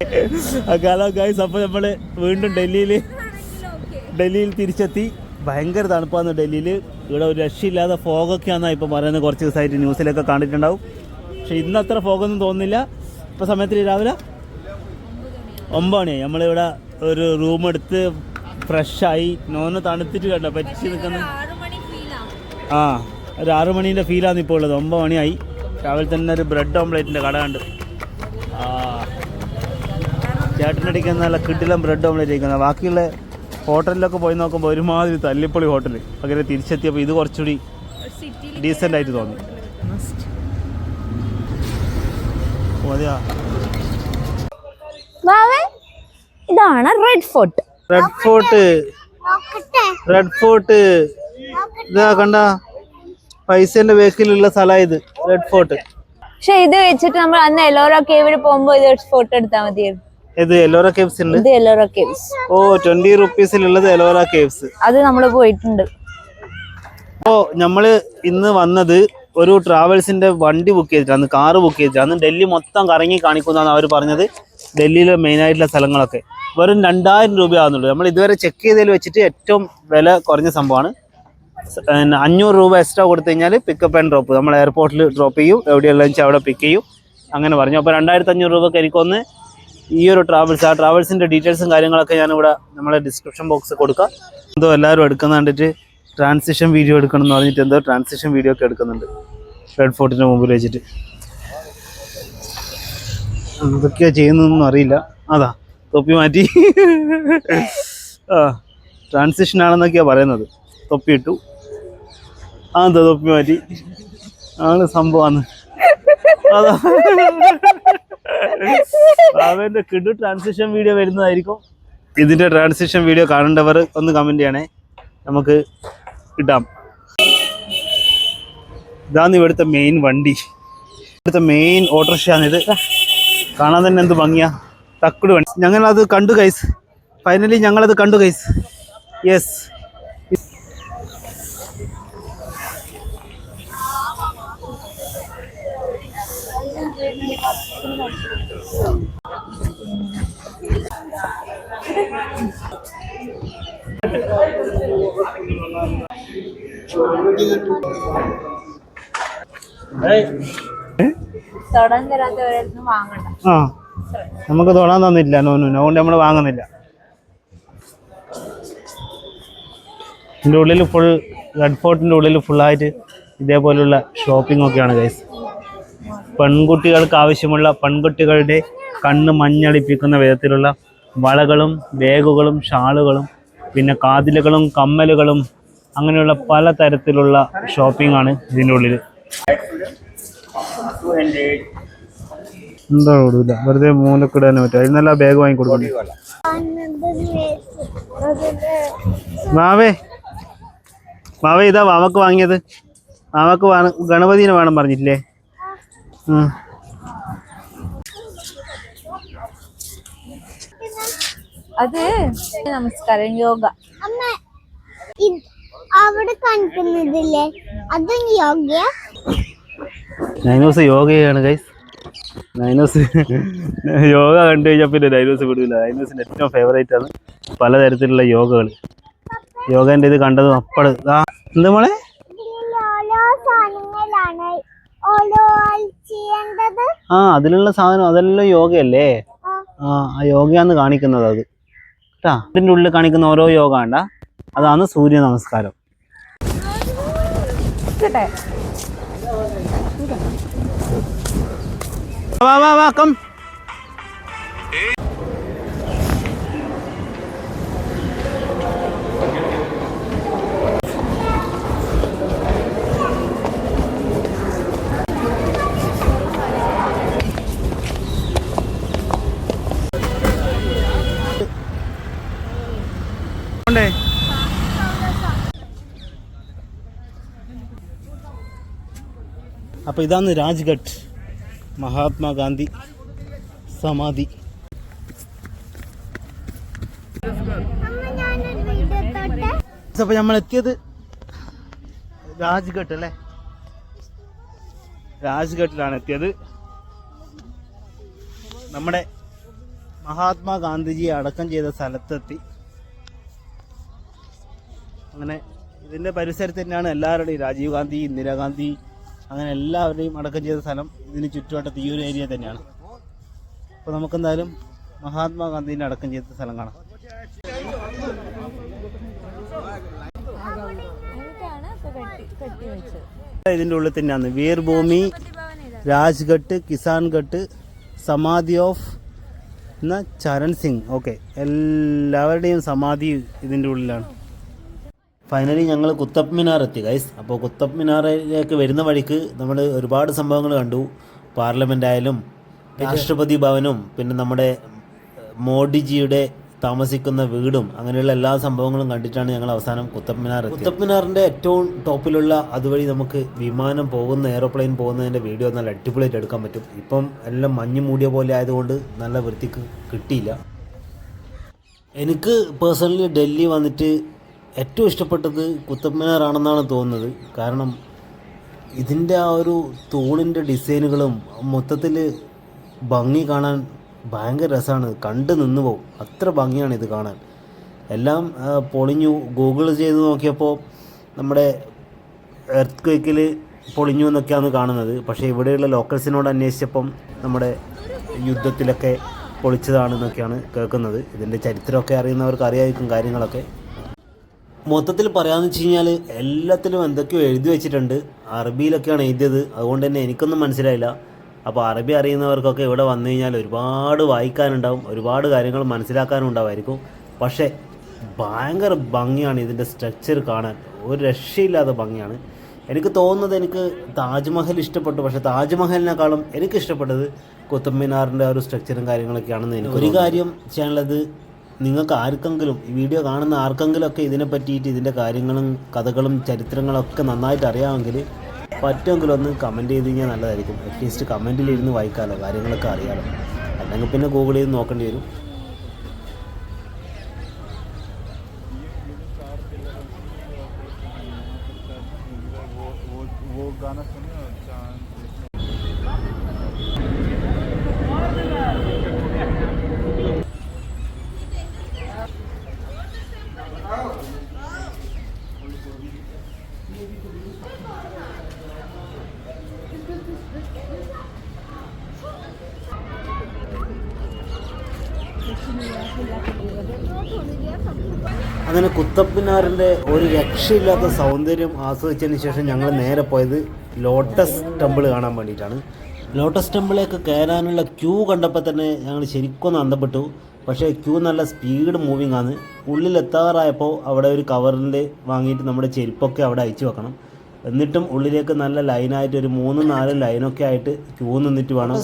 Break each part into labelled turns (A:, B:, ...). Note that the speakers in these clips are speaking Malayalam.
A: ഹലോ ഗൈസ് അപ്പോൾ നമ്മൾ വീണ്ടും ഡൽഹിയിൽ ഡൽഹിയിൽ തിരിച്ചെത്തി. ഭയങ്കര തണുപ്പാണ് ഡൽഹിയിൽ ഇവിടെ ഒരു രക്ഷയില്ലാതെ ഫോഗൊക്കെയാണെന്നാണ് ഇപ്പോൾ പറയുന്നത് കുറച്ച് ദിവസമായിട്ട് ന്യൂസിലൊക്കെ കണ്ടിട്ടുണ്ടാവും. പക്ഷെ ഇന്ന് അത്ര ഫോഗൊന്നും തോന്നുന്നില്ല. ഇപ്പോൾ സമയത്തിൽ രാവിലെ ഒമ്പത് മണിയായി നമ്മളിവിടെ ഒരു റൂം എടുത്ത് ഫ്രഷായി നോന്ന് തണുത്തിട്ട് കണ്ടോ? പറ്റി നിൽക്കുന്ന ആ ഒരു ആറു മണീന്റെ ഫീലാണ് ഇപ്പോൾ ഉള്ളത്. ഒമ്പത് മണിയായി. രാവിലെ തന്നെ ഒരു ബ്രെഡ് ഓംലേറ്റിന്റെ കട കണ്ട്. ചേട്ടനടിക്കുന്ന നല്ല കിട്ടിലും ബ്രെഡ് ഓംലെറ്റ് ഇരിക്കുന്നത് ബാക്കിയുള്ള ഹോട്ടലിലൊക്കെ പോയി നോക്കുമ്പോൾ ഒരുമാതിരി തല്ലിപ്പൊളി ഹോട്ടൽ. അങ്ങനെ തിരിച്ചെത്തിയപ്പോൾ ഇത് കുറച്ചുകൂടി ഡീസന്റ് ആയിട്ട് തോന്നി.
B: ഇതാണ് Red Fort
A: Red Fort Red Fort ഇതാ കണ്ട? പൈസന്റെ ബേക്കിലുള്ള സ്ഥലം ഇത്. റെഡ് ഫോർട്ട്
B: പക്ഷെ ഇത് വെച്ചിട്ട് നമ്മൾ അന്ന് എലോറ കേവിൽ പോകുമ്പോ ഇത് ഫോട്ടോ എടുത്താൽ മതിയായിരുന്നു.
A: ഇത് എലോറ കേവ്സ് ഉണ്ട്
B: ഇത് എലോറ കേവ്സ്
A: ഓ ട്വന്റി റുപ്പീസിലുള്ളത് എലോറ കേവ്സ്
B: അത് നമ്മൾ പോയിട്ടുണ്ട്.
A: അപ്പോൾ നമ്മൾ ഇന്ന് വന്നത് ഒരു ട്രാവൽസിന്റെ വണ്ടി ബുക്ക് ചെയ്തിട്ടാണ് കാറ് ബുക്ക് ചെയ്തിട്ടാണ് ഡൽഹി മൊത്തം കറങ്ങി കാണിക്കുന്നതാണ് അവർ പറഞ്ഞത്. ഡൽഹിയിലെ മെയിൻ ആയിട്ടുള്ള സ്ഥലങ്ങളൊക്കെ. വെറും രണ്ടായിരം രൂപയാകുന്നുള്ളൂ നമ്മൾ ഇതുവരെ ചെക്ക് ചെയ്തതിൽ വെച്ചിട്ട് ഏറ്റവും വില കുറഞ്ഞ സംഭവമാണ്. അഞ്ഞൂറ് രൂപ എക്സ്ട്രാ കൊടുത്തു കഴിഞ്ഞാൽ പിക്കപ്പ് ആൻഡ് ഡ്രോപ്പ് നമ്മൾ എയർപോർട്ടിൽ ഡ്രോപ്പ് ചെയ്യും എവിടെയുള്ള വെച്ചാൽ അവിടെ പിക്ക് ചെയ്യും. അങ്ങനെ പറഞ്ഞു. അപ്പോൾ രണ്ടായിരത്തി അഞ്ഞൂറ് രൂപക്ക് എനിക്കൊന്ന് ഈ ഒരു ട്രാവൽസ് ആ ട്രാവൽസിന്റെ ഡീറ്റെയിൽസും കാര്യങ്ങളൊക്കെ ഞാനിവിടെ നമ്മളെ ഡിസ്ക്രിപ്ഷൻ ബോക്സ് കൊടുക്കാം. എന്തോ എല്ലാവരും എടുക്കുന്ന കണ്ടിട്ട് ട്രാൻസിഷൻ വീഡിയോ എടുക്കണം എന്ന് പറഞ്ഞിട്ട് എന്തോ ട്രാൻസിഷൻ വീഡിയോ ഒക്കെ എടുക്കുന്നുണ്ട്. റെഡ് ഫോർട്ടിന്റെ മുമ്പിൽ വെച്ചിട്ട്. എന്തൊക്കെയാണ് ചെയ്യുന്നതെന്നൊന്നും അറിയില്ല. അതാ തൊപ്പി മാറ്റി. ആ ട്രാൻസിഷൻ ആണെന്നൊക്കെയാണ് പറയുന്നത്. തൊപ്പി ഇട്ടു. ആ എന്താ തൊപ്പി മാറ്റി? ആണ് സംഭവമാണ് അതാ. അവന്റെ കിടു ട്രാൻസിഷൻ വീഡിയോ വരുന്നതായിരിക്കും. ഇതിന്റെ ട്രാൻസിഷൻ വീഡിയോ കാണേണ്ടവർ ഒന്ന് കമന്റ് ചെയ്യണേ. നമുക്ക് ഇടാം. ഇതാണ് ഇവിടുത്തെ മെയിൻ വണ്ടി. ഇവിടുത്തെ മെയിൻ ഓട്ടോറിക്ഷയാണിത്. കാണാൻ തന്നെ എന്ത് ഭംഗിയാ. തക്കുട് വണ്ടി. ഞങ്ങളത് കണ്ടു കൈസ് ഫൈനലി ഞങ്ങളത് കണ്ടു കൈസ് യെസ് ആ നമുക്ക് തൊടാൻ തന്നില്ല നോനു. അതുകൊണ്ട് നമ്മൾ വാങ്ങുന്നില്ല. ഇതിന്റെ ഉള്ളിൽ ഫുൾ റെഡ് ഫോർട്ടിന്റെ ഉള്ളിൽ ഫുള്ളായിട്ട് ഇതേപോലുള്ള ഷോപ്പിംഗ് ഒക്കെയാണ് ഗൈസ് പെൺകുട്ടികൾക്ക് ആവശ്യമുള്ള പെൺകുട്ടികളുടെ കണ്ണ് മഞ്ഞളിപ്പിക്കുന്ന വിധത്തിലുള്ള വളകളും ബാഗുകളും ഷാളുകളും പിന്നെ കാതിലുകളും കമ്മലുകളും അങ്ങനെയുള്ള പല തരത്തിലുള്ള ഷോപ്പിംഗ് ആണ് ഇതിന്റെ ഉള്ളിൽ എന്താ കൊടുക്കില്ല വെറുതെ മൂലക്കിടാൻ പറ്റും? അതിൽ നല്ല ബാഗ് വാങ്ങി കൊടുക്കണ്ടേ മാവേ മാവേ ഇതാ മാമക്ക് വാങ്ങിയത്. മാമക്ക് ഗണപതിനെ വേണം പറഞ്ഞിട്ടില്ലേ? ഉം.
B: അത് നമസ്കാരം യോഗ.
C: അവിടെ കാണിക്കുന്നതില്ലേ? അതും യോഗ.
A: നൈനോസ് യോഗയാണ് ഗൈസ് നൈനോസ് യോഗ കണ്ടു കഴിഞ്ഞാൽ പിന്നെ നൈനോസ് വിടില്ല നൈനോസിന്റെ ഏറ്റവും ഫേവറേറ്റ് ആണ് പലതരത്തിലുള്ള യോഗകൾ യോഗന്റെ ഇത് കണ്ടതും അപ്പഴ് ആ എന്താ മോളെ? ആ അതിലുള്ള സാധനം അതെല്ലാം യോഗയല്ലേ?
C: ആ.
A: യോഗയാന്ന് കാണിക്കുന്നത് അത്. കേട്ടാ ഇതിന്റെ ഉള്ളിൽ കാണിക്കുന്ന ഓരോ യോഗ കണ്ട അതാണ് സൂര്യ നമസ്കാരം.
B: കേട്ടെ
A: വാ വാ വാ കം. അപ്പോൾ ഇതാണ് രാജ്ഘട്ട്. മഹാത്മാഗാന്ധി സമാധി. അപ്പോൾ നമ്മൾ എത്തിയത് രാജ്ഘട്ട് അല്ലേ? രാജ്ഘട്ടിലാണ് എത്തിയത്. നമ്മുടെ മഹാത്മാഗാന്ധിജിയെ അടക്കം ചെയ്ത സ്ഥലത്തെത്തി. അങ്ങനെ ഇതിന്റെ പരിസരത്ത് തന്നെയാണ് എല്ലാവരുടെയും രാജീവ് ഗാന്ധി ഇന്ദിരാഗാന്ധി അങ്ങനെ എല്ലാവരുടെയും അടക്കം ചെയ്ത സ്ഥലം ഇതിന് ചുറ്റുവട്ടത്ത് ഈ ഒരു ഏരിയ തന്നെയാണ്. അപ്പോൾ നമുക്കെന്തായാലും മഹാത്മാഗാന്ധിന്റെ അടക്കം ചെയ്ത സ്ഥലം കാണാം. ഇതിന്റെ ഉള്ളിൽ തന്നെയാണ്. വീർഭൂമി രാജ്ഘട്ട് കിസാൻഘട്ട് സമാധി ഓഫ് എന്ന ചരൺ സിംഗ്. ഓക്കെ. എല്ലാവരുടെയും സമാധി ഇതിന്റെ ഉള്ളിലാണ്. ഫൈനലി ഞങ്ങൾ കുത്തബ് മിനാർ എത്തി ഗൈസ് അപ്പോൾ കുത്തബ് മിനാറിലേക്ക് വരുന്ന വഴിക്ക് നമ്മൾ ഒരുപാട് സംഭവങ്ങൾ കണ്ടു. പാർലമെന്റ് ആയാലും രാഷ്ട്രപതി ഭവനും പിന്നെ നമ്മുടെ മോഡിജിയുടെ താമസിക്കുന്ന വീടും അങ്ങനെയുള്ള എല്ലാ സംഭവങ്ങളും കണ്ടിട്ടാണ് ഞങ്ങൾ അവസാനം കുത്തബ് മിനാർ. കുത്തബ് മിനാറിന്റെ ഏറ്റവും ടോപ്പിലുള്ള അതുവഴി നമുക്ക് വിമാനം പോകുന്ന എയറോപ്ലെയിൻ പോകുന്നതിന്റെ വീഡിയോ നല്ല അടിപൊളിയായിട്ട് എടുക്കാൻ പറ്റും. ഇപ്പം എല്ലാം മഞ്ഞ് മൂടിയ പോലെ ആയതുകൊണ്ട് നല്ല വൃത്തിക്ക് കിട്ടിയില്ല. എനിക്ക് പേഴ്സണലി ഡൽഹി വന്നിട്ട് ഏറ്റവും ഇഷ്ടപ്പെട്ടത് കുത്തബ് മിനാർ ആണെന്നാണ് തോന്നുന്നത്. കാരണം ഇതിന്റെ ആ ഒരു തൂണിന്റെ ഡിസൈനുകളും മൊത്തത്തിൽ ഭംഗി കാണാൻ ഭയങ്കര രസമാണ് കണ്ട് നിന്ന് പോകും അത്ര ഭംഗിയാണ് ഇത് കാണാൻ. എല്ലാം പൊളിഞ്ഞു ഗൂഗിൾ ചെയ്ത് നോക്കിയപ്പോൾ നമ്മുടെ എർത്ത് ക്വേക്കിൽ പൊളിഞ്ഞു എന്നൊക്കെയാണ് കാണുന്നത്. പക്ഷേ ഇവിടെയുള്ള ലോക്കൽസിനോട് അന്വേഷിച്ചപ്പം നമ്മുടെ യുദ്ധത്തിലൊക്കെ പൊളിച്ചതാണെന്നൊക്കെയാണ് കേൾക്കുന്നത്. ഇതിന്റെ ചരിത്രമൊക്കെ അറിയുന്നവർക്ക് അറിയായിരിക്കും കാര്യങ്ങളൊക്കെ. മൊത്തത്തിൽ പറയാന്ന് വെച്ച് കഴിഞ്ഞാൽ എല്ലാത്തിലും എന്തൊക്കെയോ എഴുതി വെച്ചിട്ടുണ്ട്. അറബിയിലൊക്കെയാണ് എഴുതിയത്. അതുകൊണ്ട് തന്നെ എനിക്കൊന്നും മനസ്സിലായില്ല. അപ്പോൾ അറബി അറിയുന്നവർക്കൊക്കെ ഇവിടെ വന്നു കഴിഞ്ഞാൽ ഒരുപാട് വായിക്കാനുണ്ടാവും. ഒരുപാട് കാര്യങ്ങൾ മനസ്സിലാക്കാനും ഉണ്ടാവുമായിരിക്കും പക്ഷേ ഭയങ്കര ഭംഗിയാണ് ഇതിന്റെ സ്ട്രക്ചർ കാണാൻ. ഒരു രക്ഷയില്ലാത്ത ഭംഗിയാണ്. എനിക്ക് തോന്നുന്നത് എനിക്ക് താജ്മഹൽ ഇഷ്ടപ്പെട്ടു. പക്ഷേ താജ്മഹലിനേക്കാളും എനിക്ക് ഇഷ്ടപ്പെട്ടത് കുത്തബ് മിനാറിന്റെ ആ ഒരു സ്ട്രക്ചറും കാര്യങ്ങളൊക്കെയാണെന്ന് എനിക്ക് ഒരു കാര്യം ചെയ്യാനുള്ളത് നിങ്ങൾക്ക് ആർക്കെങ്കിലും ഈ വീഡിയോ കാണുന്ന ആർക്കെങ്കിലും ഒക്കെ ഇതിനെ പറ്റിയിട്ട് ഇതിന്റെ കാര്യങ്ങളും കഥകളും ചരിത്രങ്ങളൊക്കെ നന്നായിട്ട് അറിയാമെങ്കിൽ പറ്റുമെങ്കിലും ഒന്ന് കമന്റ് ചെയ്ത് കഴിഞ്ഞാൽ നല്ലതായിരിക്കും. അറ്റ്ലീസ്റ്റ് കമന്റിലിരുന്ന് വായിക്കാമല്ലോ കാര്യങ്ങളൊക്കെ അറിയാമല്ലോ അല്ലെങ്കിൽ പിന്നെ ഗൂഗിൾ ചെയ്ത് നോക്കേണ്ടി വരും. അങ്ങനെ കുത്തപ്പിനാറിന്റെ ഒരു രക്ഷയില്ലാത്ത സൗന്ദര്യം ആസ്വദിച്ചതിന് ശേഷം ഞങ്ങൾ നേരെ പോയത് ലോട്ടസ് ടെമ്പിൾ കാണാൻ വേണ്ടിയിട്ടാണ്. ലോട്ടസ് ടെമ്പിളിലേക്ക് കയറാനുള്ള ക്യൂ കണ്ടപ്പോൾ തന്നെ ഞങ്ങൾ ശരിക്കൊന്ന് അന്തപ്പെട്ടു. പക്ഷേ ക്യൂ നല്ല സ്പീഡ് മൂവിങ് ആണ് ഉള്ളിലെത്താറായപ്പോൾ അവിടെ ഒരു കവറിൽ വാങ്ങിയിട്ട് നമ്മുടെ ചെരുപ്പൊക്കെ അവിടെ അയച്ചു വെക്കണം. എന്നിട്ടും ഉള്ളിലേക്ക് നല്ല ലൈനായിട്ട് ഒരു മൂന്ന് നാല് ലൈനൊക്കെ ആയിട്ട് ക്യൂ നിന്നിട്ട് വേണം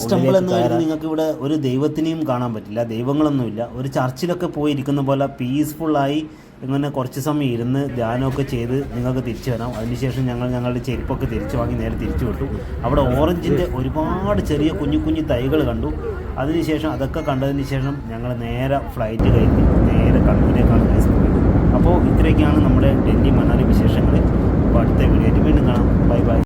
A: നിങ്ങൾക്ക് ഇവിടെ ഒരു ദൈവത്തിനെയും കാണാൻ പറ്റില്ല ദൈവങ്ങളൊന്നുമില്ല. ഒരു ചർച്ചിലൊക്കെ പോയി ഇരിക്കുന്ന പോലെ പീസ്ഫുള്ളായി ഇങ്ങനെ കുറച്ച് സമയം ഇരുന്ന് ധ്യാനമൊക്കെ ചെയ്ത് നിങ്ങൾക്ക് തിരിച്ചു വരാം. അതിനുശേഷം ഞങ്ങൾ ഞങ്ങളുടെ ചെരുപ്പൊക്കെ തിരിച്ചു വാങ്ങി നേരെ തിരിച്ചു വിട്ടു. അവിടെ ഓറഞ്ചിന്റെ ഒരുപാട് ചെറിയ കുഞ്ഞു കുഞ്ഞു തൈകൾ കണ്ടു. അതിനുശേഷം അതൊക്കെ കണ്ടതിന് ശേഷം ഞങ്ങൾ നേരെ ഫ്ലൈറ്റ് കഴിഞ്ഞ്. നേരെ കണ്ണൂരേക്കാണ് അപ്പോൾ ഇത്രയൊക്കെയാണ് നമ്മുടെ ഡൽഹി മണാലി വിശേഷങ്ങൾ. അപ്പോൾ അടുത്ത വീഡിയോ വീണ്ടും കാണാം. Bye bye.